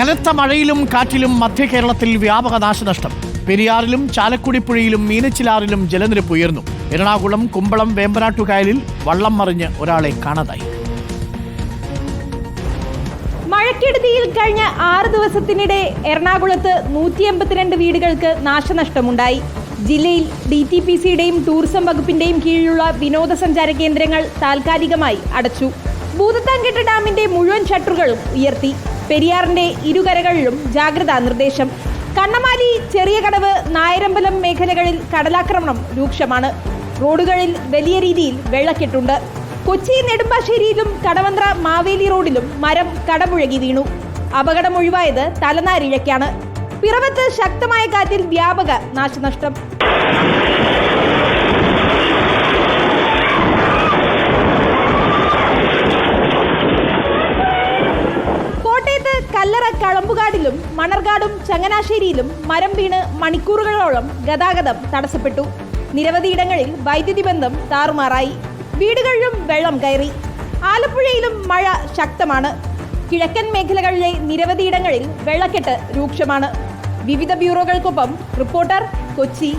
കനത്ത മഴയിലും കാറ്റിലും മധ്യ കേരളത്തിൽ വ്യാപക നാശനഷ്ടം. പെരിയാറിലും ചാലക്കുടി പുഴയിലും മീനച്ചിലാറിലും ജലനിരപ്പ് ഉയർന്നു. എറണാകുളം കുമ്പളം വേമ്പനാട്ടുകായലിൽ വള്ളം മറിഞ്ഞ് ഒരാളെ കാണാതായി. മഴക്കെടുതിയിൽ കഴിഞ്ഞ ആറ് ദിവസത്തിനിടെ എറണാകുളത്ത് നൂറ്റി എൺപത്തിരണ്ട് വീടുകൾക്ക് നാശനഷ്ടമുണ്ടായി. ജില്ലയിൽ ഡി ടി പി സിയുടെയും ടൂറിസം വകുപ്പിന്റെയും കീഴിലുള്ള വിനോദസഞ്ചാര കേന്ദ്രങ്ങൾ താൽക്കാലികമായി അടച്ചു. ഭൂതത്താൻകെട്ട് ഡാമിന്റെ മുഴുവൻ ഷട്ടറുകളും ഉയർത്തി. പെരിയാറിന്റെ ഇരുകരകളിലും ജാഗ്രതാ നിർദ്ദേശം. കണ്ണമാലി ചെറിയ കടവ് നായരമ്പലം മേഖലകളിൽ കടലാക്രമണം രൂക്ഷമാണ്. റോഡുകളിൽ വലിയ രീതിയിൽ വെള്ളക്കെട്ടുണ്ട്. കൊച്ചി നെടുമ്പാശ്ശേരിയിലും കടവന്ത്ര മാവേലി റോഡിലും മരം കടമുഴകി വീണു. അപകടം ഒഴിവായത് തലനാരിഴയ്ക്കാണ്. പിറവത്ത് ശക്തമായ കാറ്റിൽ വ്യാപക നാശനഷ്ടം. കല്ലറ കളമ്പുകാടിലും മണർകാടും ചങ്ങനാശ്ശേരിയിലും മരം വീണ് മണിക്കൂറുകളോളം ഗതാഗതം തടസ്സപ്പെട്ടു. നിരവധിയിടങ്ങളിൽ വൈദ്യുതി ബന്ധം താറുമാറായി. വീടുകളിലും വെള്ളം കയറി. ആലപ്പുഴയിലും മഴ ശക്തമാണ്. കിഴക്കൻ മേഖലകളിലെ നിരവധിയിടങ്ങളിൽ വെള്ളക്കെട്ട് രൂക്ഷമാണ്. വിവിധ ബ്യൂറോകൾക്കൊപ്പം റിപ്പോർട്ടർ കൊച്ചി